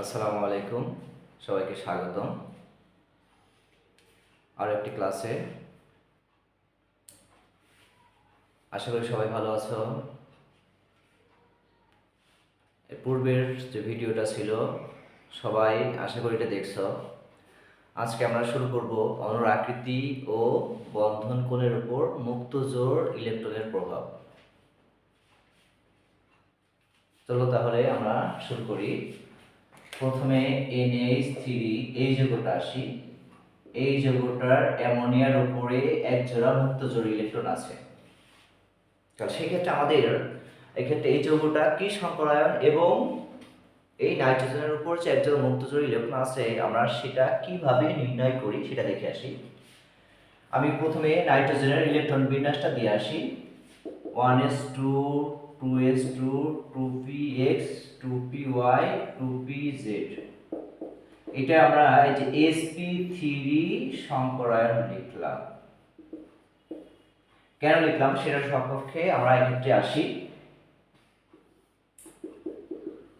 আসসালামু আলাইকুম, সবাইকে স্বাগতম। আর একটি ক্লাসে। আশা করি সবাই ভালো আছো। পূর্বের যে ভিডিওটা ছিল, সবাই আশা করি এটা দেখছ। আজকে আমরা শুরু করব অনুর আকৃতি ও বন্ধন কোণের উপর মুক্ত জোর ইলেকট্রনের প্রভাব। চলো তাহলে আমরা শুরু করি। প্রথমে এনএইচ থ্রি এই যৌগটা আসি। এই যৌগটার অ্যামোনিয়ার উপরে এক জোড়া মুক্ত জোড় ইলেকট্রন আছে। তাহলে সেক্ষেত্রে আমাদের এক্ষেত্রে এই যৌগটা কি সংকরায়ন এবং এই নাইট্রোজেনের উপর যে এক জোড়া মুক্ত জোড় ইলেকট্রন আছে আমরা সেটা কীভাবে নির্ণয় করি সেটা দেখে আসি। আমি প্রথমে নাইট্রোজেনের ইলেকট্রন বিন্যাসটা দিয়ে আসি। One S two two S two two P X two P Y two P Z এটা আমরা এই যে এসপি থ্রি সংকরায়ন লিখলাম। কেন লিখলাম? সেটা সপক্ষে আমরা এক্ষেত্রে আসি।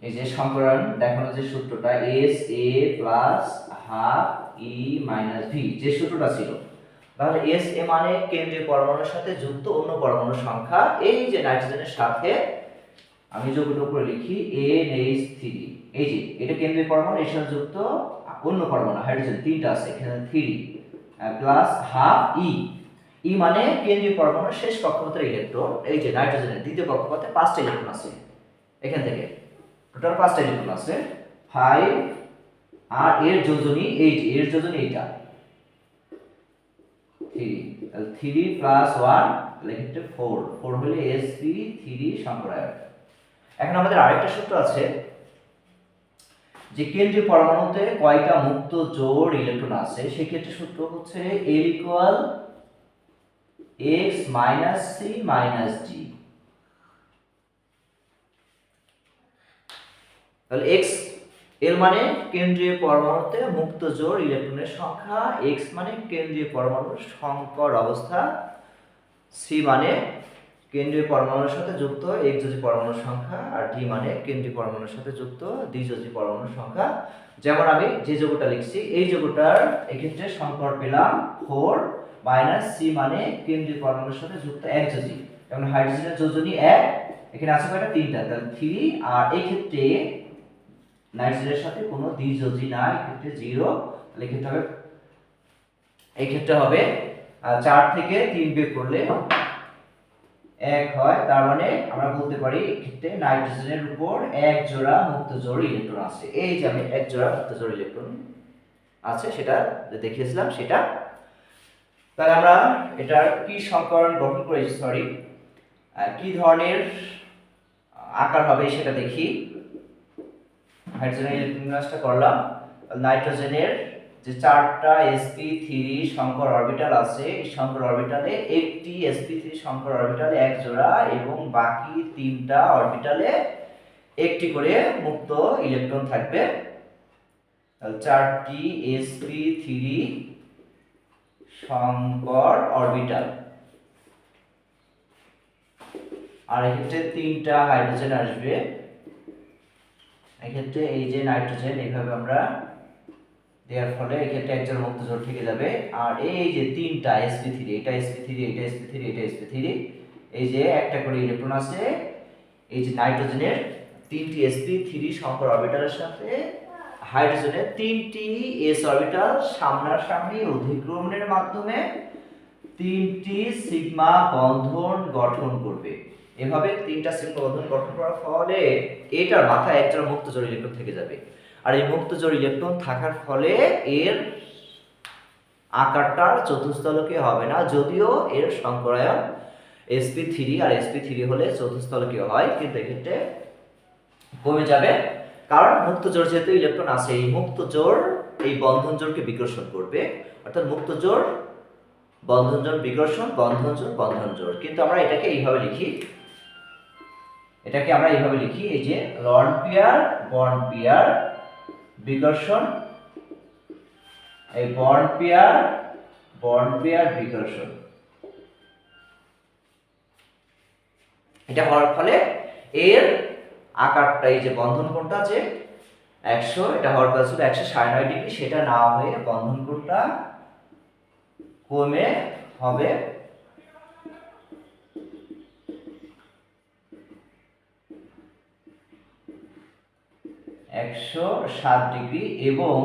এই যে সংকরণ দেখানো যে সূত্রটা S A plus half E minus V যে সূত্রটা ছিল। তাহলে এস এ মানে কেন্দ্রীয় পরমাণুর সাথে যুক্ত অন্য পরমাণুর সংখ্যা। এই যে নাইট্রোজেনের সাথে আমি যোগের করে লিখি এন এইচ থ্রি এই যে, এটা কেন্দ্রীয় পরমাণু, এর সাথে যুক্ত অন্য পরমাণু হাইড্রোজেন তিনটা আছে, এখানে three plus half E E মানে কেন্দ্রীয় পরমাণুর শেষ কক্ষপথের ইলেকট্রন এই যে নাইট্রোজেনের দ্বিতীয় কক্ষপথে পাঁচটা ইলেকট্রন আছে। এখান থেকে টোটাল পাঁচটা ইলেকট্রন আছে। ফাইভ আর এর যোজনী এইট এর যোজনী এইটা। থ্রি তাহলে থ্রি প্লাস ওয়ান এক্ষেত্রে ফোর ফোর হলে এস পি থ্রি সংকরায়ন এখন আমাদের আরেকটা সূত্র আছে যে কেন্দ্রীয় পরমাণুতে কয়টা মুক্ত জোড় ইলেকট্রন আছে, সেক্ষেত্রে সূত্র হচ্ছে L equal X minus C minus G তাহলে এক্স এর মানে কেন্দ্রীয় পরমাণুতে মুক্ত জোর ইলেকট্রনের সংখ্যা এক্স মানে কেন্দ্রীয় পরমাণুর সংকর অবস্থা সি মানে কেন্দ্রীয় পরমাণুর সাথে যুক্ত একযোজী পরমাণুর সংখ্যা, আর ডি মানে কেন্দ্রীয় পরমাণুর সাথে যুক্ত দ্বিযোজী পরমাণুর সংখ্যা। যেমন আমি যে যোগটা লিখছি, এই যোগটার এক্ষেত্রে সংকর পেলাম ফোর মাইনাস সি মানে কেন্দ্রীয় পরমাণুর সাথে যুক্ত একযোজী। যেমন হাইড্রোজেনের যোজনী এক, এখানে আছে কয়টা? তিনটা। তাহলে থ্রি আর এই ক্ষেত্রে নাইট্রোজেনের সাথে কোনো দ্বিযোজী নাই এক্ষেত্রে জিরো, তাহলে এক্ষেত্রে হবে, এই ক্ষেত্রে হবে চার থেকে তিন বিয়োগ করলে এক হয়, তার মানে আমরা বলতে পারি এক্ষেত্রে নাইট্রোজেনের উপর এক জোড়া মুক্ত জোড় ইলেকট্রন আছে। এই যে আমি এক জোড়া মুক্ত জোড় ইলেকট্রন আছে, সেটা দেখিয়েছিলাম, সেটা। তাহলে আমরা এটার কি সংকরণ গঠন করেছি সরি কি ধরনের আকার হবে সেটা দেখি। হাইড্রোজেনের করলাম। নাইট্রোজেনের যে চারটা sp3 সংকর অরবিটাল আছে অরবিটালে একটি sp3 সংকর অরবিটালে এক জোড়া এবং বাকি তিনটা অরবিটালে একটি করে মুক্ত ইলেকট্রন থাকবে। চারটি sp3 সংকর অরবিটাল আর এক্ষেত্রে তিনটা হাইড্রোজেন আসবে। এক্ষেত্রে এই যে নাইট্রোজেন এইভাবে আমরা দেওয়ার ফলে এক্ষেত্রে একজন মুক্ত জোর থেকে যাবে। আর এই যে তিনটা এসপি থ্রি এটা এসপি থ্রি এটা এসপি থ্রি এটা এসপি থ্রি এই যে একটা করে ইলেকট্রন আছে এই যে নাইট্রোজেনের তিনটি এসপি থ্রি সংকর অরবিটালের সাথে হাইড্রোজেনের তিনটি s অরবিটাল সামনাসামনি অধিক্রমণের মাধ্যমে তিনটি সিগমা বন্ধন গঠন করবে। এভাবে তিনটা সিগমা বন্ধন গঠন করার ফলে এটার মাথায় একটা মুক্ত জোড় ইলেকট্রন থেকে যাবে। আর এই মুক্ত জোড় ইলেকট্রন থাকার ফলে এর আকারটা চতুস্থলকীয় হবে না, যদিও এর সংকরায়ন এসপি থ্রি আর এসপি থ্রি হলে চতুস্থলকীয় হয়, কিন্তু এক্ষেত্রে কমে যাবে। কারণ মুক্ত জোড় যেহেতু ইলেকট্রন আছে, এই মুক্ত জোড় এই বন্ধন জোড়কে বিকর্ষণ করবে। অর্থাৎ মুক্ত জোড় বন্ধন জোড় বিকর্ষণ, বন্ধন জোড় বন্ধন জোড়। কিন্তু আমরা এটাকে এইভাবে লিখি এটাকে আমরা এইভাবে লিখি, এই যে লন পেয়ার বন্ড পেয়ার, বিকর্ষণ, এই বন্ড পেয়ার বন্ড পেয়ার, বিকর্ষণ। এটা হওয়ার ফলে এর আকারটা, এই যে বন্ধন কোণটা আছে একশো, এটা হওয়ার কথা ছিল একশো সাড়ে নয় ডিগ্রি, সেটা না হয়ে বন্ধন কোণটা কমে হবে একশো সাত ডিগ্রি এবং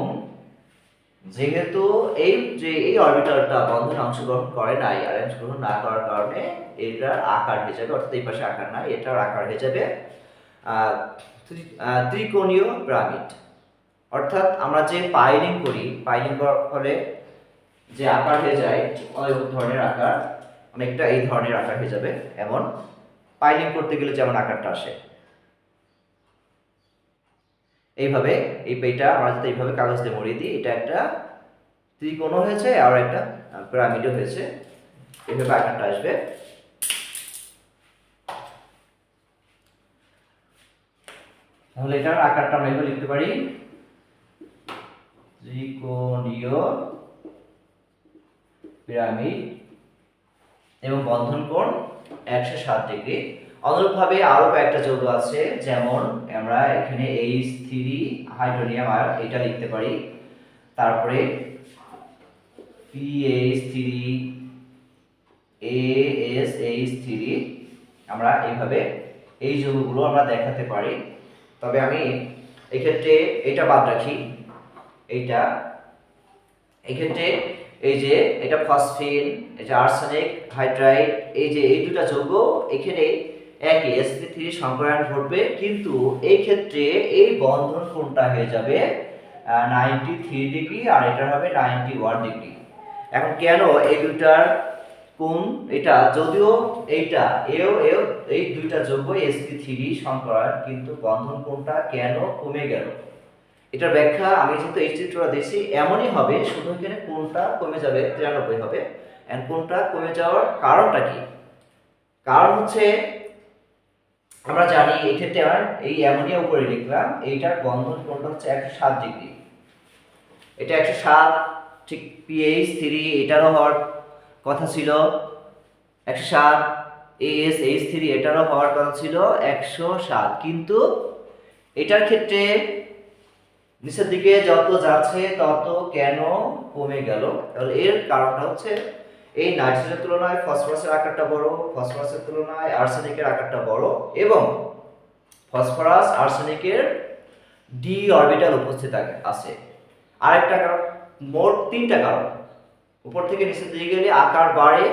যেহেতু এই যে এই অরবিটালটা বন্ধনে অংশগ্রহণ করে নাই আর অংশগ্রহণ না করার কারণে এটার আকার হয়ে যাবে, অর্থাৎ এই পাশে আকার নাই, এটার আকার হয়ে যাবে ত্রিকোণীয় পিরামিড অর্থাৎ আমরা যে পাইলিং করি, পাইলিং করার ফলে যে আকার হয়ে যায় অনেক ধরনের আকার, অনেকটা এই ধরনের আকার হয়ে যাবে, এমন পাইলিং করতে গেলে যেমন আকারটা আসে। এইভাবে, এই পেটা আমরা যদি এইভাবে কাগজ দিয়ে মরিয়ে দিই এটা একটা ত্রিকোণ হয়েছে আর একটা পিরামিডও হয়েছে। এইভাবে আকারটা আসবে। তাহলে এটার আকারটা আমরা এভাবে লিখতে পারি। ত্রিকোণীয় পিরামিড এবং বন্ধন কোণ একশো সাত ডিগ্রি। অনুরূপভাবে আরও কয়েকটা যৌগ আছে, যেমন আমরা এখানে এইচ থ্রি হাইড্রোনিয়াম আয়ন এটা লিখতে পারি। তারপরে PH three AS H three আমরা এইভাবে এই যৌগগুলো আমরা দেখাতে পারি। তবে আমি এক্ষেত্রে এটা বাদ রাখি। এইটা, এক্ষেত্রে এই যে এটা ফসফিন এই যে আর্সেনিক হাইড্রাইড এই যে এই দুটা যৌগ এখানে এসপি থ্রি সংকরায়ন ঘটবে, কিন্তু এই ক্ষেত্রে এই বন্ধন কোণটা হয়ে যাবে? নাইনটি থ্রি ডিগ্রি আর এটা হবে নাইনটি ওয়ান ডিগ্রি এখন কেন এই দুটার কোণ এটা? যদিও এইটা, এও এও, এই দুইটা যৌগ এসপি থ্রি সংকরায়ন কিন্তু বন্ধন কোণটা কেন কমে গেল? এটার ব্যাখ্যা আমি যেহেতু এই চিত্রটা দেখছি, এমনই হবে, শুধু এখানে কোনটা কমে যাবে, তিরানব্বই হবে। এন্ড কোনটা কমে যাওয়ার কারণটা কি? কারণ হচ্ছে আমরা জানি এই ক্ষেত্রে আমার এই অ্যামোনিয়া উপরে লিখলাম, এইটার বন্ধন কোনটা হচ্ছে একশো সাত ডিগ্রি। এটা একশো সাত, ঠিক পিএইচ থ্রি এটারও হওয়ার কথা ছিল। একশো সাত এস এইচ থ্রি এটারও হওয়ার কথা ছিল। একশো সাত, কিন্তু এটার ক্ষেত্রে নিচের দিকে যত যাচ্ছে তত কেন কমে গেল? তাহলে এর কারণটা হচ্ছে এই নাইট্রোজেনের তুলনায় ফসফরাসের আকারটা বড়, ফসফরাসের তুলনায় আর্সেনিকের আকারটা বড় এবং ফসফরাস আর্সেনিকের ডি অরবিটাল উপস্থিত আছে। আরেকটা কারণ, মোট তিনটা কারণ। উপর থেকে নিচের দিকে গেলে আকার বাড়ে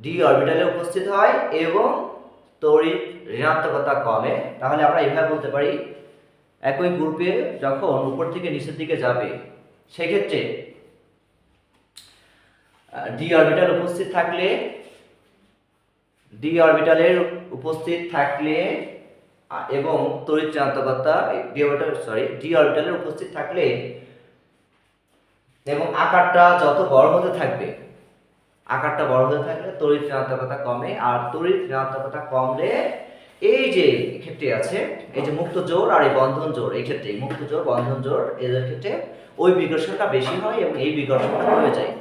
ডি অরবিটালে উপস্থিত হয় এবং তড়িৎ ঋণাত্মকতা কমে। তাহলে আমরা এভাবে বলতে পারি, একই গ্রুপে যখন উপর থেকে নিচের দিকে যাবে, সেক্ষেত্রে ডি অরবিটাল উপস্থিত থাকলে ডি অরবিটালের উপস্থিত থাকলে এবং তড়িৎ ঋণাত্মকতা ডি অরবিটাল সরি ডি অরবিটালের উপস্থিত থাকলে, এবং আকারটা যত বড় হতে থাকবে, আকারটা বড় হতে থাকলে তড়িৎ ঋণাত্মকতা কমে, আর তড়িৎ ঋণাত্মকতা কমলে এই যে ক্ষেত্রে আছে, এই যে মুক্ত জোর আর এই বন্ধন জোর এই ক্ষেত্রে মুক্ত জোর বন্ধন জোর এদের ক্ষেত্রে ওই বিকর্ষণটা বেশি হয় এবং এই বিকর্ষণটা কমে যায়।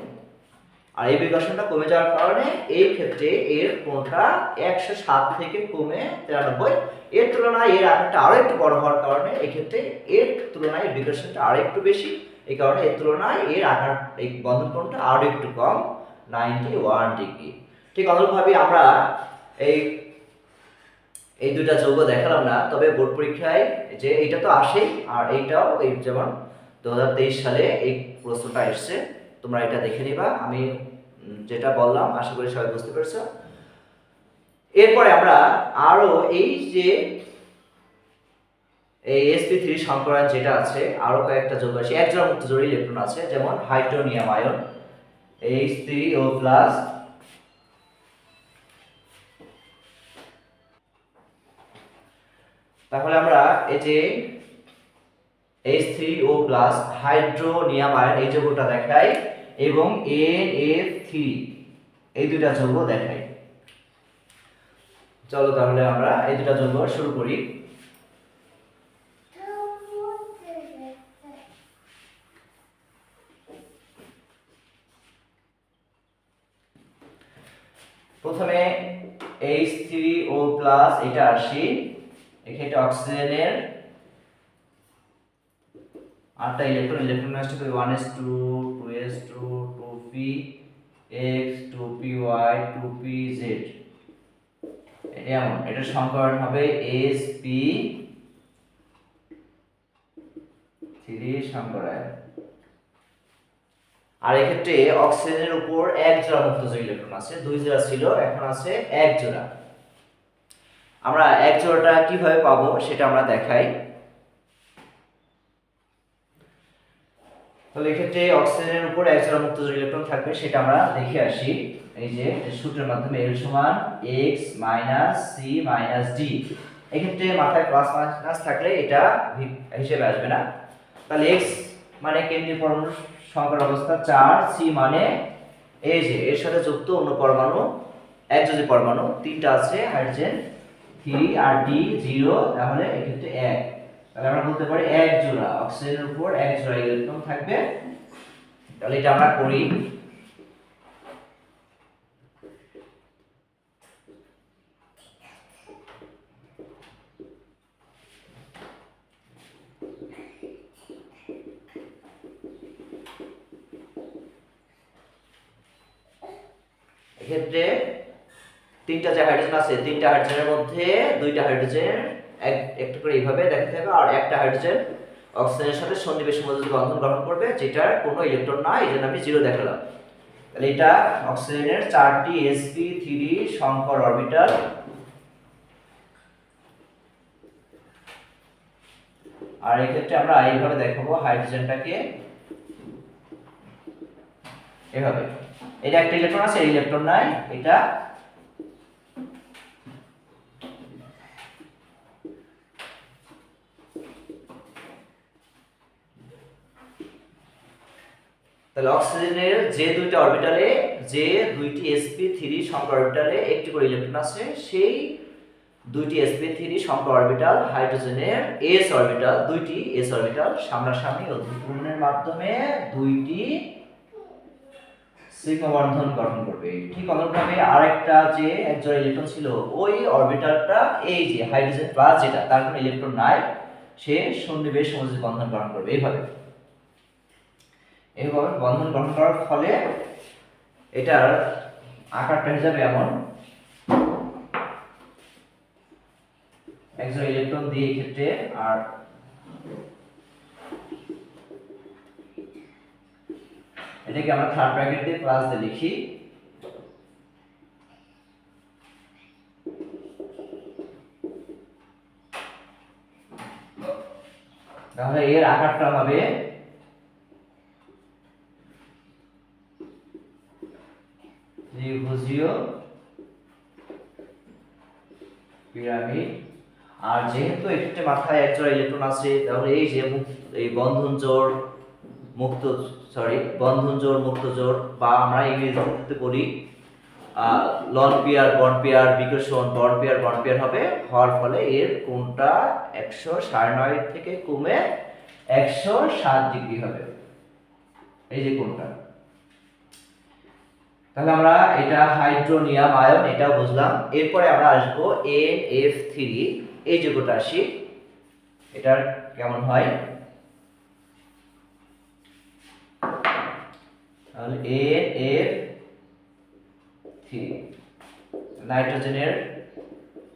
আর এই বিকর্ষণটা কমে যাওয়ার কারণে এই ক্ষেত্রে এর কোণটা একশো সাত থেকে কমে তিরানব্বই। এর তুলনায় এর আকারটা আরও একটু বড় হওয়ার কারণে এই ক্ষেত্রে এর তুলনায় বিকর্ষণটা আরও একটু বেশি। এই কারণে এর তুলনায় এর আকার, এই বন্ধন কোণটা আরও একটু কম নাইনটি ওয়ান ডিগ্রি ঠিক অনুরূপভাবে আমরা এই এই দুটা যৌগ দেখালাম না, তবে বোর্ড পরীক্ষায় যে এইটা তো আসেই, আর এইটাও এই যেমন দু হাজার তেইশ সালে এই প্রশ্নটা এসছে। তোমরা এটা দেখে নিবা। আমি যেটা বললাম, আশা করি সবাই বুঝতে পেরেছ। এরপরে আমরা আরও এই যে এই এসপি থ্রি সংকরায়ন যেটা আছে আরও কয়েকটা যৌগ আছে। এক জোড়া জোড়া ইলেকট্রন আছে, যেমন hydronium ion H three O plus তাহলে আমরা এই যে H three O plus hydronium ion এই যৌগটা দেখাই। এবং এ এফ থ্রি এই দুটা যৌগ দেখাই। চলো তাহলে আমরা এই দুটা যৌগ শুরু করি। প্রথমে এইচ থ্রি ও প্লাস এটা আসি। এক্ষেত্রে অক্সিজেনের আটটা ইলেকট্রন ইলেকট্রন নষ্ট করি one S two two S two two P X two P Y two P Z এমন এটার সংকরণ হবে? এস পি থ্রি সংকরায়ন আর এক্ষেত্রে অক্সিজেনের উপর এক জোড়া মুক্ত ইলেকট্রন আছে, দুই জোড়া ছিল, এখন আছে এক জোড়া। আমরা এক জোড়াটা কীভাবে পাবো সেটা আমরা দেখাই। তাহলে এক্ষেত্রে অক্সিজেনের উপর এক জোড়া মুক্ত ইলেকট্রন থাকবে, সেটা আমরা দেখে আসি। এই যে সূত্রের মাধ্যমে এল সমান X minus C minus D এক্ষেত্রে মাথায় প্লাস মাইনাস থাকলে এটা হিসেবে আসবে না। তাহলে এক্স মানে কেন্দ্রীয় পরমাণু সংখ্যার অবস্থা চার সি মানে এই যে, এর সাথে যুক্ত অন্য পরমাণু এক যদি পরমাণু, তিনটা আছে হাইড্রোজেন থ্রি আর ডি জিরো তাহলে এক্ষেত্রে এক। তাহলে আমরা বলতে পারি এক জোড়া। অক্সিজেনের উপর এক জোড়া ইলেকট্রন থাকবে। তাহলে এটা আমরা করি। এক্ষেত্রে তিনটা যে হাইড্রোজেন আছে, তিনটা হাইড্রোজেনের মধ্যে দুইটা হাইড্রোজেন একটু করে এইভাবে দেখাতে হবে। আর একটা হাইড্রোজেন অক্সিজেনের সাথে সন্নিবেশ মধ্যে বন্ধন গঠন করবে, যেটার কোনো ইলেকট্রন নাই এই জন্য আমি জিরো দেখালাম। তাহলে এটা অক্সিজেনের চারটি sp3 থ্রি সংকর অরবিটাল আর এক্ষেত্রে আমরা এইভাবে দেখাবো হাইড্রোজেনটাকে এভাবে। এটা একটা ইলেকট্রন আছে ইলেকট্রন নাই, এটা তাহলে অক্সিজেনের যে দুইটা অরবিটালে, যে দুইটি sp3 সংখ্যা অরবিটালে একটি করে ইলেকট্রন আছে, সেই দুইটি sp3 সংখ্যা অরবিটাল হাইড্রোজেনের s অরবিটাল, দুইটি s অরবিটাল সামনাসামনি অধিপূর্ণের মাধ্যমে দুইটি বন্ধন গঠন করবে। ঠিক অনুরূপভাবে আরেকটা যে একজোড়া ইলেকট্রন ছিল, ওই অরবিটালটা এই যে হাইড্রোজেন প্লাস যেটা, তার কোনো ইলেকট্রন নাই, সে সন্নিবেশ সমযোজী বন্ধন গঠন করবে। এইভাবে। এইভাবে বন্ধন গঠন করার ফলে এটার আকারটা যাবে এমন। একজন ইলেকট্রন দিয়ে ক্ষেত্রে আর এটাকে আমরা থার্ড ব্র্যাকেট দিয়ে প্লাস দিয়ে লিখি। তাহলে এর আকারটা হবে ত্রিভুজীয় পিরামিড। আর যেহেতু এক্ষেত্রে মাথায় একজোড়া ইলেকট্রন আছে, তাহলে এই যে এই বন্ধন জোড় মুক্ত সরি বন্ধন জোড় মুক্ত জোড়, বা আমরা ইংরেজিতে বলি লন পিয়ার বন পিয়ার বিকর্ষণ বন পিয়ার বন পিয়ার হবে, হওয়ার ফলে এর কোণটা একশো সাড়ে নয় থেকে কমে একশো সাত ডিগ্রি হবে। এই যে কোণটা। তাহলে আমরা এটা হাইড্রোনিয়াম আয়ন এটা বুঝলাম। এরপরে আমরা আসব এন এফ থ্রি এই যোগ্যটা আসি এটার কেমন হয়? তাহলে এন এফ থ্রি নাইট্রোজেনের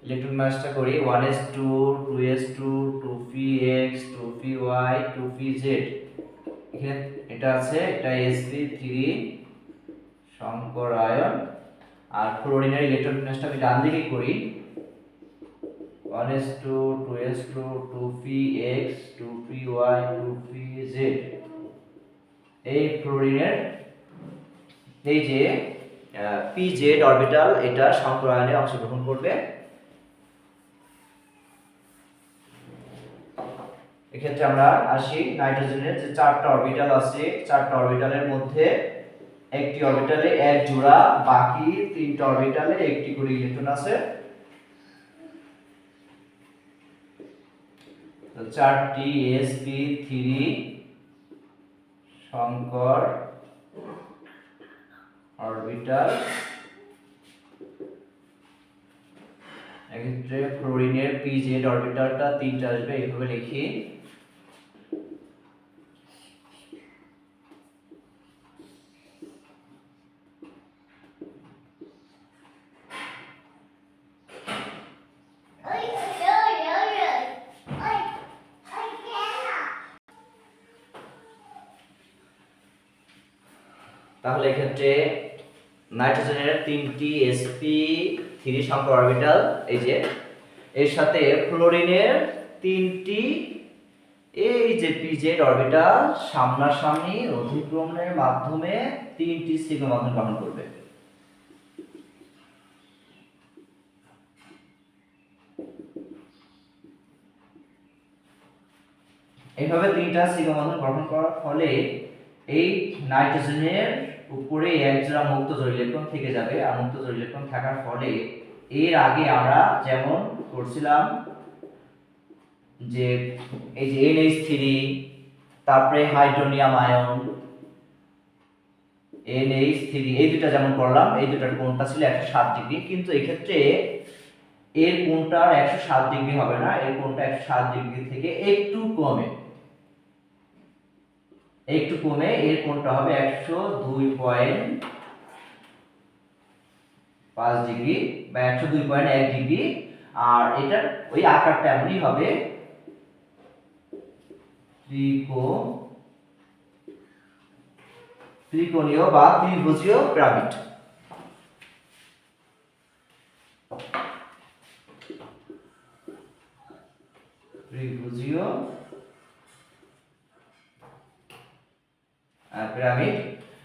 ইলেকট্রন মাসটা করি। One S two two S two two P X two P Y two P Z এখানে এটা আছে, এটা এসপি থ্রি শঙ্কর আয়ন আর ফ্লোরিনের ইলেকট্রন বিন্যাসটা আমি ডান দিকে করি। One S two two S two two P X two P Y two P Z এই ফ্লোরিনের এই যে পি জেড অরবিটাল এটা আয়নে অংশগ্রহণ করবে। এক্ষেত্রে আমরা আসি নাইট্রোজেনের যে চারটা অরবিটাল আছে, চারটা অরবিটালের মধ্যে একটি অরবিটালে এক জোড়া, বাকি তিনটা অরবিটালে একটি করে ইলেকট্রন আছে। চারটি sp3 থ্রি, শঙ্কর, অরবিটাল এক্ষেত্রে ফ্লোরিনের pz অরবিটালটা তিনটা আসবে, এইভাবে লিখি। তাহলে এক্ষেত্রে নাইট্রোজেনের তিনটি এসপি থ্রি সংখ্যা অরবিটাল এই যে, এর সাথে ফ্লোরিনের তিনটি, এই যে পিজেড অরবিটাল সামনাসামনি অধিক্রমণের মাধ্যমে তিনটি সিগমা বন্ধন গঠন করবে। এইভাবে তিনটা সিগমা বন্ধন গঠন করার ফলে এই নাইট্রোজেনের উপরে এক জোড়া মুক্ত জোড় ইলেকট্রন থেকে যাবে। আর মুক্ত জোড় ইলেকট্রন থাকার ফলে এর আগে আমরা যেমন করছিলাম যে এই যে এনএইচ থ্রি তারপরে hydronium ion N H three এই দুটা যেমন করলাম, এই দুটার কোণটা ছিল একশো সাত ডিগ্রি। কিন্তু এক্ষেত্রে এর কোণটা একশো সাত ডিগ্রি হবে না, এর কোণটা একশো সাত ডিগ্রি থেকে একটু কমে। একটু কমে এর কোণটা হবে একশো দুই পয়েন্ট পাঁচ ডিগ্রি বা একশো দুই পয়েন্ট এক ডিগ্রি। আর এটার ওই আকারটা এমনই হবে ত্রিকো ত্রিকোণীয় বা ত্রিভুজীয় পিরামিড ত্রিভুজীয় পিরামিড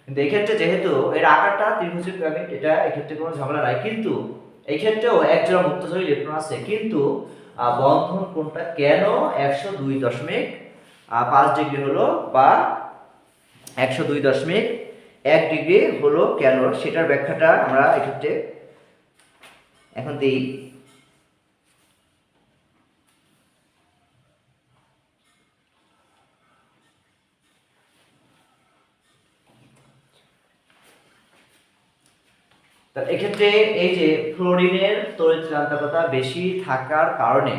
কিন্তু এক্ষেত্রে যেহেতু এর আকারটা ত্রিভুজীয় পিরামিড এটা এক্ষেত্রে কোনো ঝামেলা নাই। কিন্তু এই ক্ষেত্রেও একজোড়া মুক্তজোড়ী ইলেকট্রন আছে। কিন্তু বন্ধন কোনটা কেন একশো দুই দশমিক পাঁচ ডিগ্রি হলো বা একশো দুই দশমিক, এক ডিগ্রি হলো কেন? সেটার ব্যাখ্যাটা আমরা এক্ষেত্রে এখন দিই। তা এক্ষেত্রে এই যে ফ্লোরিনের তড়িৎক্রান্তকতা বেশি থাকার কারণে,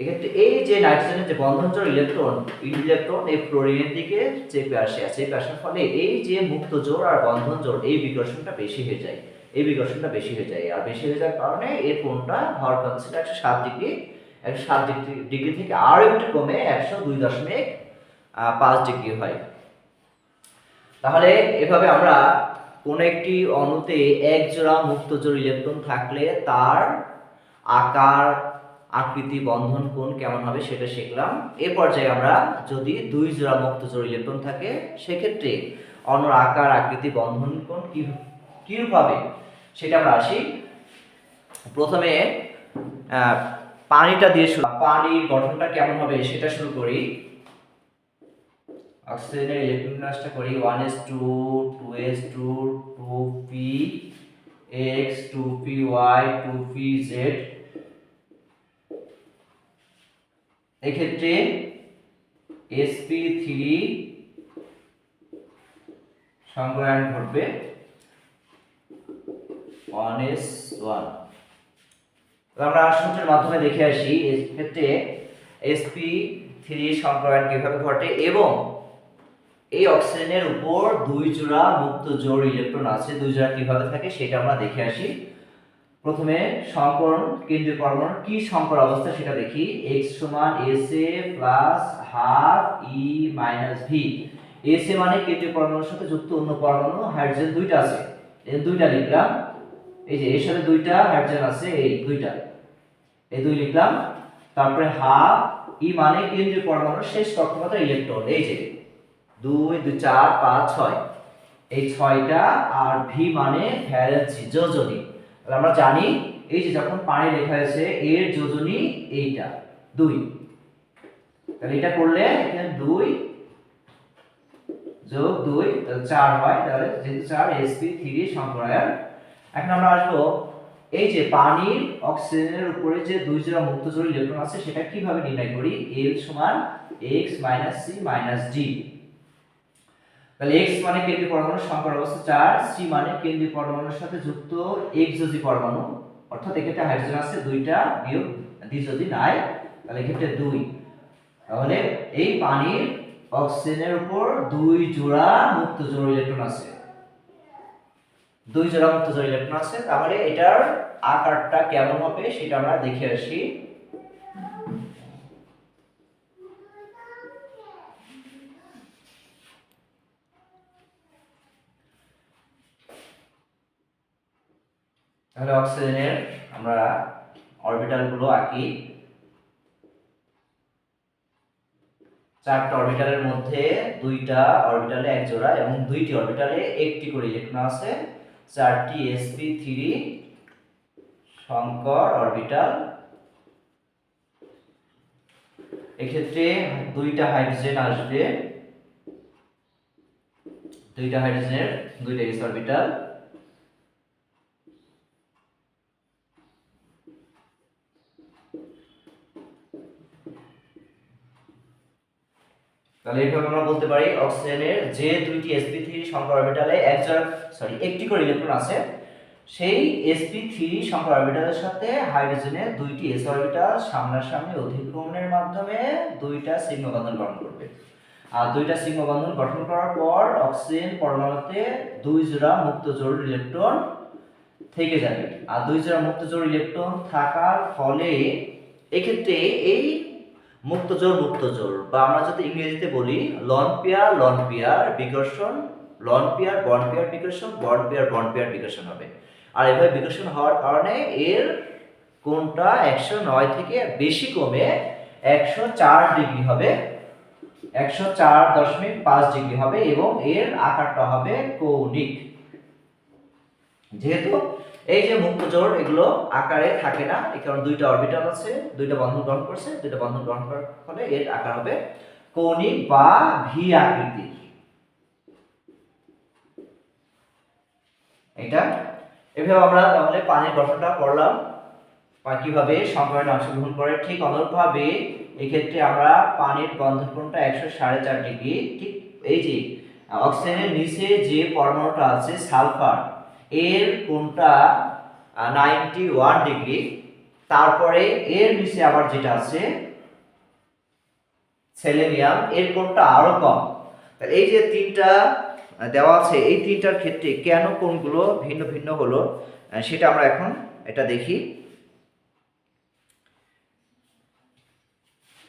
এক্ষেত্রে এই যে নাইট্রোজেনের যে বন্ধনজোড় ইলেকট্রন ইলেকট্রন এই ফ্লোরিনের দিকে চেপে আসে, আর চেপে আসার ফলে এই যে মুক্ত জোড় আর বন্ধন জোড় এই বিকর্ষণটা বেশি হয়ে যায়, এই বিকর্ষণটা বেশি হয়ে যায়, আর বেশি হয়ে যাওয়ার কারণে এর কোণটা হওয়ার কথা একশো সাত ডিগ্রি, একশো সাত ডিগ্রি ডিগ্রি থেকে আরও একটু কমে একশো দুই দশমিক পাঁচ ডিগ্রি হয়। তাহলে এভাবে আমরা কোন একটি অণুতে এক জোড়া মুক্ত জোড় ইলেকট্রন থাকলে তার আকার, আকৃতি, বন্ধন কোণ কেমন হবে সেটা শিখলাম। এ পর্যায়ে আমরা যদি দুই জোড়া মুক্ত জোড় ইলেকট্রন থাকে, সেক্ষেত্রে অণুর আকার, আকৃতি, বন্ধন কোণ কি, কিরূপ হবে সেটা আমরা আসি। প্রথমে পানিটা দিয়ে শুরু পানির গঠনটা কেমন হবে সেটা শুরু করি। অক্সিজেনের ইলেকট্রন বিন্যাসটা করি। One S two two S, two two P, X, two P Y, two P Z. এক্ষেত্রে এসপি থ্রি সংগ্রহায়ন ঘটবে ওয়ান এস ওয়ান। আমরা সূত্রের মাধ্যমে দেখে আসি এক্ষেত্রে এসপি থ্রি সংক্রমণ কীভাবে ঘটে এবং এই অক্সিজেনের উপর দুই জোড়া মুক্ত জোড় ইলেকট্রন আছে, দুই জোড়া কীভাবে থাকে সেটা আমরা দেখে আসি। প্রথমে সংকরণ কেন্দ্রীয় পরমাণু, কি সংকর অবস্থা সেটা দেখি। X সমান S A plus half E minus V S A মানে কেন্দ্রীয় পরমাণুর সাথে যুক্ত অন্য পরমাণু হাইড্রোজেন দুইটা আছে। এই দুইটা লিখলাম। এই যে, এর সাথে দুইটা হাইড্রোজেন আছে, এই দুইটা। এই দুই লিখলাম। তারপরে হাফ ই মানে কেন্দ্রীয় পরমাণুর শেষ কক্ষপথ ইলেকট্রন এই যে। দুই দুই, চার, পাঁচ, ছয়। এই ছয়টা আর ভি মানে ভ্যালেন্সি যোজনী। তাহলে আমরা জানি, এই যে যখন পানি লেখা আছে এর যোজনী এইটা, দুই। তাহলে এটা করলে এখানে দুই যোগ দুই, তাহলে চার হয়। তাহলে যেহেতু চার এসপি থ্রি সংক্রায়ন এখন আমরা আসব, এই যে পানির অক্সিজেনের উপরে যে দুই জোড়া মুক্ত জোড় ইলেকট্রন আছে, সেটা কীভাবে নির্ণয় করি? এল সমান X minus C minus D তাহলে এক্স মানে কেন্দ্রীয় পরমাণুর সংকর অবস্থা চার সি মানে কেন্দ্রীয় পরমাণুর সাথে যুক্ত একযোজি পরমাণু, অর্থাৎ এক্ষেত্রে হাইড্রোজেন আছে দুইটা বিয়োগ দ্বিযোজি নাই, তাহলে এক্ষেত্রে দুই। তাহলে এই পানির অক্সিজেনের উপর দুই জোড়া মুক্ত জোড় ইলেকট্রন আছে। দুই জোড়া মুক্ত জোড় ইলেকট্রন আছে তাহলে এটার আকারটা কেমন হবে সেটা আমরা দেখে আসি। তাহলে অক্সিজেনের আমরা অরবিটালগুলো আঁকি। চারটা অরবিটালের মধ্যে দুইটা অরবিটালে এক জোড়া এবং দুইটি অরবিটালে একটি করে ইলেকট্রন আছে। চারটি এসপি থ্রি শঙ্কর অরবিটাল। এক্ষেত্রে দুইটা হাইড্রোজেন আসবে। দুইটা হাইড্রোজেনের, দুইটা এস অরবিটাল তাহলে এইভাবে আমরা বলতে পারি অক্সিজেনের যে দুইটি sp3 সংখ্যা অরবিটালে একজন সরি একটি করে ইলেকট্রন আছে, সেই sp3 সংখ্যা অরবিটালের সাথে হাইড্রোজেনের দুইটি s অরবিটাল সামনাসামনি অধিক্রমণের মাধ্যমে দুইটা সিগমা বন্ধন গঠন করবে। আর দুইটা সিগমা বন্ধন গঠন করার পর অক্সিজেন পরমাণুতে দুই জোড়া মুক্ত জোড় ইলেকট্রন থেকে যাবে। আর দুই জোড়া মুক্ত জোড় ইলেকট্রন থাকার ফলে এক্ষেত্রে এই মুক্ত জোর মুক্ত জোর বা আমরা যদি ইংরেজিতে বলি লন পেয়ার লন পেয়ার বিকর্ষণ লন পেয়ার বন পেয়ার বিকর্ষণ বন পেয়ার বন পেয়ার বিকর্ষণ হবে। আর এভাবে বিকর্ষণ হওয়ার কারণে এর কোনটা একশো নয় থেকে বেশি কমে একশো চার ডিগ্রি হবে, একশো চার দশমিক পাঁচ ডিগ্রি হবে এবং এর আকারটা হবে কৌণিক। যেহেতু এই যে মুক্ত জোড় এগুলো আকারে থাকে না। এই কারণে দুইটা অরবিটাল আছে, দুইটা বন্ধন গ্রহণ করছে, দুইটা বন্ধন গ্রহণ করার ফলে এর আকার হবে কৌণিক বা ভি আকৃতির। এটা এভাবে আমরা তাহলে পানির গঠনটা পড়লাম বা কীভাবে সংকরণে অংশগ্রহণ করে, ঠিক অনুরূপভাবে এক্ষেত্রে আমরা পানির বন্ধন কোণটা একশো সাড়ে চার ডিগ্রি, ঠিক এই যে, অক্সিজেনের নিচে যে পরমাণুটা আছে, সালফার এর কোনটা নাইনটি ওয়ান ডিগ্রি তারপরে এর নিচে আবার যেটা আছে সেলেনিয়াম এর কোনটা আরও কম। এই যে তিনটা দেওয়া আছে, এই তিনটার ক্ষেত্রে কেন কোনগুলো ভিন্ন ভিন্ন হলো সেটা আমরা এখন এটা দেখি।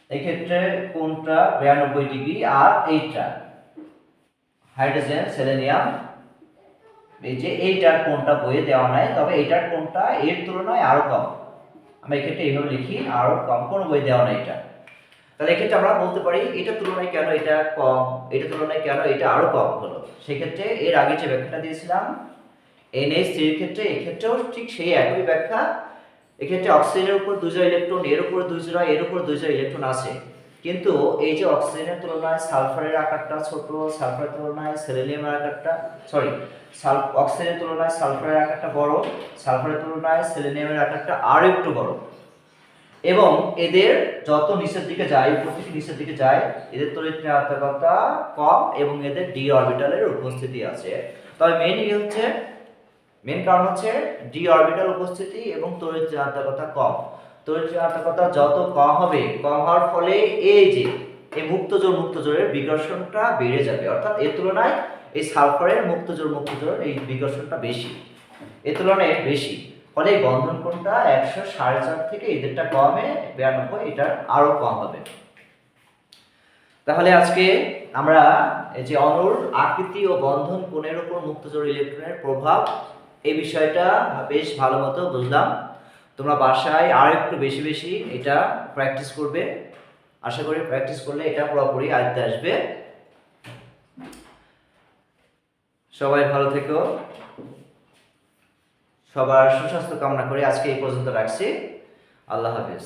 এক্ষেত্রে কোনটা বিরানব্বই ডিগ্রি আর এইটা হাইড্রোজেন সেলেনিয়াম এই যে এইটার কোনটা বইয়ে দেওয়া নাই, তবে এইটার কোনটা এর তুলনায় আরও কম। আমরা এক্ষেত্রে এইভাবে লিখি, আরও কম, কোনো বই দেওয়া নাই এটা। তাহলে এক্ষেত্রে আমরা বলতে পারি এটা তুলনায় কেন এটা কম এটা তুলনায় কেন এটা আরও কম হলো? সেক্ষেত্রে এর আগে যে ব্যাখ্যাটা দিয়েছিলাম এন এনএস থ্রির ক্ষেত্রে, এক্ষেত্রেও ঠিক সেই একই ব্যাখ্যা। এক্ষেত্রে অক্সিজেনের উপর দুই জোড়া ইলেকট্রন, এর উপর দুই এর উপর দুই ইলেকট্রন আছে। কিন্তু এই যে অক্সিজেনের তুলনায় সালফারের আকারটা ছোট সালফারের তুলনায় সেলেনিয়ামের আকারটা সরি সাল অক্সিজেনের তুলনায় সালফারের আকারটা বড় সালফারের তুলনায় সেলেনিয়ামের আকারটা আরও একটু বড়। এবং এদের যত নিচের দিকে যায় উপর থেকে নিচের দিকে যায়, এদের তড়িৎ ঋণাত্মকতা কম এবং এদের ডি অরবিটালের উপস্থিতি আছে। তবে মেইন ইয়ে হচ্ছে মেন কারণ হচ্ছে ডি অরবিটাল উপস্থিতি এবং তড়িৎ ঋণাত্মকতা কম। তড়িৎ ঋণাত্মকতা যত কম হবে কম হওয়ার ফলে এই যে, এই মুক্তজোড় মুক্তজোড়ের বিকর্ষণটা বেড়ে যাবে। অর্থাৎ এর তুলনায় এই সালফারের মুক্তজোড় মুক্তজোড় এই বিকর্ষণটা বেশি, এর তুলনায় বেশি। ফলে বন্ধন কোণটা একশো সাড়ে চার থেকে এদেরটা কমে বিরানব্বই, এটার আরও কম হবে। তাহলে আজকে আমরা এই যে অনুর আকৃতি ও বন্ধন কোণের উপর মুক্তজোড় ইলেকট্রনের প্রভাব, এই বিষয়টা বেশ ভালো মতো বুঝলাম। তোমরা বাসায় আর একটু বেশি বেশি এটা প্র্যাকটিস করবে। আশা করি প্র্যাকটিস করলে এটা পুরোপুরি আয়ত্তে আসবে। সবাই ভালো থেকো। সবার সুস্বাস্থ্য কামনা করে আজকে এই পর্যন্ত রাখছি। আল্লাহ হাফেজ।